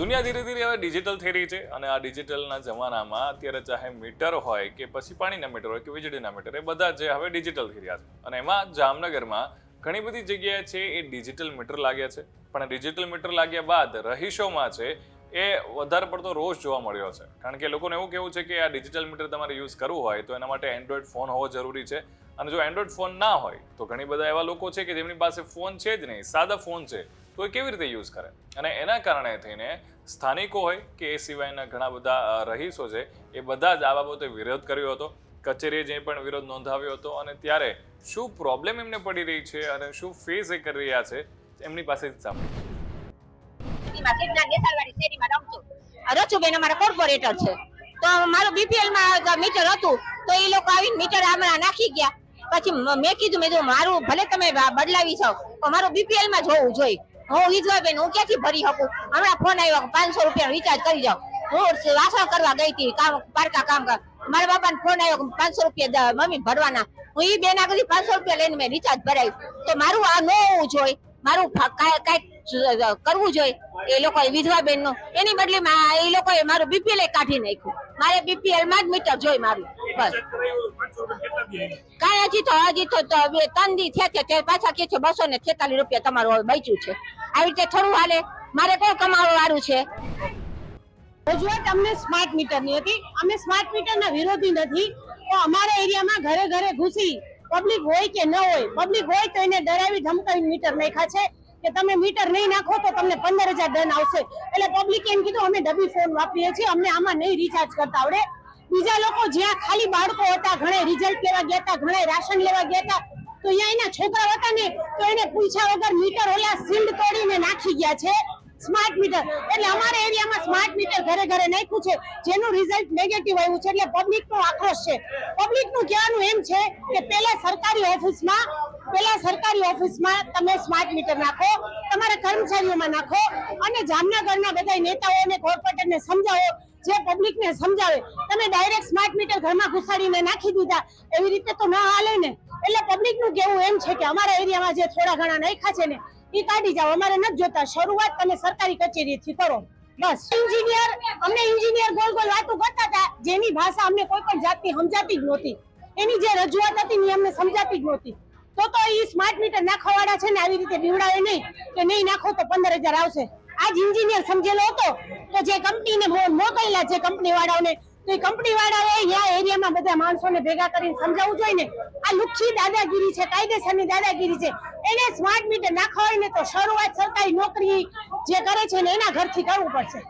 દુનિયા ધીરે ધીરે હવે ડિજિટલ થઈ રહી છે અને આ ડિજિટલના જમાનામાં અત્યારે ચાહે મીટર હોય કે પછી પાણીના મીટર હોય કે વીજળીના મીટર એ બધા જે હવે ડિજિટલ થઈ રહ્યા છે. અને એમાં જામનગરમાં ઘણી બધી જગ્યાએ છે એ ડિજિટલ મીટર લાગ્યા છે. પણ ડિજિટલ મીટર લાગ્યા બાદ રહીશોમાં છે એ વધારે પડતો રોષ જોવા મળ્યો છે. કારણ કે લોકોને એવું કેવું છે કે આ ડિજિટલ મીટર તમારે યુઝ કરવું હોય તો એના માટે એન્ડ્રોઈડ ફોન હોવો જરૂરી છે. અને જો એન્ડ્રોઈડ ફોન ના હોય, તો ઘણી બધા એવા લોકો છે કે જેમની પાસે ફોન છે જ નહીં, સાદા ફોન છે, તો એ કેવી રીતે યુઝ કરે? અને એના કારણે થઈને સ્થાનિકો હોય કે એ સિવાયના ઘણા બધા રહીશો છે, એ બધા જ આ બાબતે વિરોધ કર્યો હતો. કચેરીએ જે પણ વિરોધ નોંધાવ્યો હતો અને ત્યારે શું પ્રોબ્લેમ એમને પડી રહી છે અને શું ફેસ એ કરી રહ્યા છે, એમની પાસે જ સાંભળ્યું રચુબેન અમારા કોર્પોરેટર છે. તો મારું બીપીએલમાં મીટર હતું, તો એ લોકો આવીને મીટર હમણાં નાખી ગયા. પછી મ- કીધું, મેં મારું, ભલે તમે બદલાવી છો પણ મારું બીપીએલમાં જોવું જોઈએ. હું વિધવા બેન હું ક્યાંથી ભરી શકું? હમણાં ફોન આવ્યો પાંચસો રૂપિયા રિચાર્જ કરી જાઉં હું વાસણ કરવા ગઈ હતી, કામ, પારકા કામ કર, મારા બાપાને ફોન આવ્યો પાંચસો રૂપિયા મમ્મી ભરવાના. હું ઈ બેન આગળ પાંચસો રૂપિયા લઈને મેં રિચાર્જ ભરાયું. તો મારું આ ન હોવું જોઈએ. મારું કાંઈક કરવું જોઈએ. એ લોકો વિધવા બેનનું એની બદલી એ લોકોએ મારું બીપીએલ કાઢી નાખ્યું. મારે બીપીએલમાં જ મીટર જોઈ મારું. બસ. કાંઈ હજી તો હજી તો ત્રણ દી થયા છે પાછા કે છે, બસો ને છેતાલીસ રૂપિયા તમારું હવે બચ્યું છે. આવી રીતે થોડું હાલે. મારે કોણ કમાવા વાળું છે. રજૂઆત અમને સ્માર્ટ મીટરની હતી. અમે સ્માર્ટ મીટરના વિરોધી નથી. તો અમારા એરિયામાં ઘરે ઘરે ઘૂસી. પબ્લિક હોય કે ન હોય પબ્લિક હોય તો એને ડરાવી ધમકાવી મીટર નાખ્યા છે. કે તમે મીટર નહીં નાખો તો તમને પંદર હજાર દંડ આવશે. એટલે પબ્લિક એમ કીધું, અમે ડબી ફોન વાપરીએ છીએ, અમને આમાં નહીં રિચાર્જ કરતા આવડે. બીજા લોકો જ્યાં ખાલી બાળકો હતા ઘણા રિઝલ્ટ લેવા ગયા હતા ઘણા રાશન લેવા ગયા હતા, તો અહીંયા એના છોકરા હતા ને, તો એને પૂછ્યા વગર મીટર ઓલા સીલ્ડ તોડીને નાખી ગયા છે. સ્માર્ટ મીટર એટલે અમારા એરિયામાં સ્માર્ટ મીટર ઘરે ઘરે નાખ્યું છે, જેનું રિઝલ્ટ નેગેટિવ આવ્યું છે, એટલે પબ્લિક નો આક્રોશ છે. પબ્લિકનું કહેવાનું એમ છે કે પેલા સરકારી ઓફિસમાં પેલા સરકારી ઓફિસમાં તમે સ્માર્ટ મીટર નાખો, તમારા કર્મચારીઓમાં નાખો અને જામનગરના બધા નેતાઓને કોર્પોરેટરને સમજાવો, જે પબ્લિકને સમજાવે, તમે ડાયરેક્ટ સ્માર્ટ મીટર ઘરમાં ઘુસાડીને નાખી દીધા, એવી રીતે તો ના હાલે ને. એટલે પબ્લિકનું કહેવું એમ છે કે અમારા એરિયામાં જે થોડા ઘણા નાખ્યા છે ને એ કાઢી જાઓ, અમારે નથી જોતા. શરૂઆત તમે સરકારી કચેરીથી કરો. બસ. એન્જિનિયર અમને એન્જિનિયર ગોલ ગોલ વાતો કરતા હતા, જેની ભાષા અમને કોઈ પણ જાતની સમજાતી જ નહોતી. એની જે રજૂઆત હતી એ અમને સમજાતી જ નહોતી. તો તો એ સ્માર્ટ મીટર નાખવાવાળા છે ને આવી રીતે બીવડાવે નહીં. કે નહીં નાખો તો પંદર હજાર આવશે. આજ એન્જિનિયર સમજેલો હતો તો જે કંપનીને મોકલેલા છે કંપની વાળાઓને, તો એ કંપની વાળાએ અહીંયા એરિયામાં બધા માણસોને ભેગા કરીને સમજાવવું જોઈએ ને. આ લુખ્ખી દાદાગીરી છે, કાયદેસરની દાદાગીરી છે. એને સ્માર્ટ મીટર નાખવા હોય ને તો શરૂઆત સરકારી નોકરી જે કરે છે ને એના ઘરથી કરવું પડશે.